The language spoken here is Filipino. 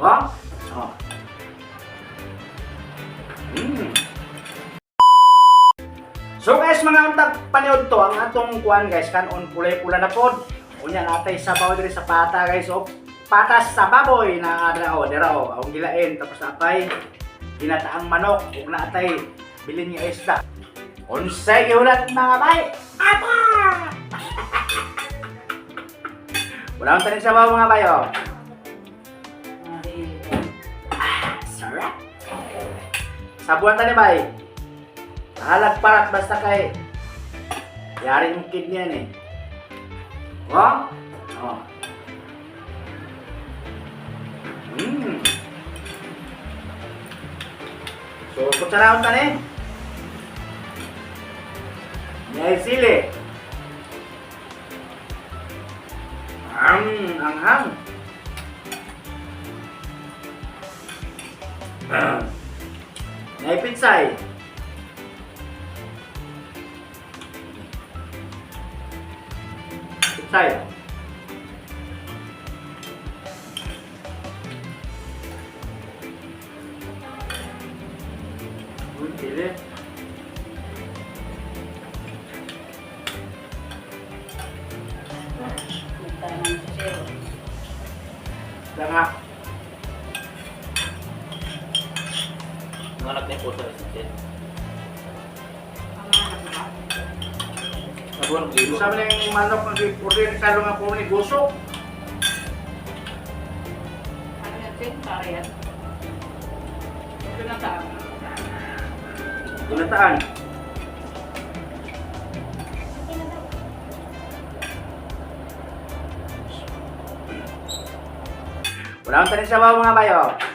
Oh? Oh. Mm. So guys, mga untag paniod to, ang atong kuan guys, kanon kulay-pula na pod. Unya natay sabaw diri sa pata guys, o patas sa baboy na adra o dira o, ang gilain tapos natay ginataang manok ug natay bilin nga isda. Unsay gihulat mga bay? Apa! Wala akong tanin sabaw mga bayo. Sabuan tani bay. Halag parat basta kay yari yung kid niyan eh. Oh? Oh. Mm. So, kutsaraon tani. May sili. Ang anghang. Ah. May pitsay. Pitsay. Uy, sili. Langa. Mga anak po sa isip. Nabuhan ko dito. Sabi na yung manok ng order sa nga po ni Gusok. Gulataan. Wala akong tanin sa mga bayo.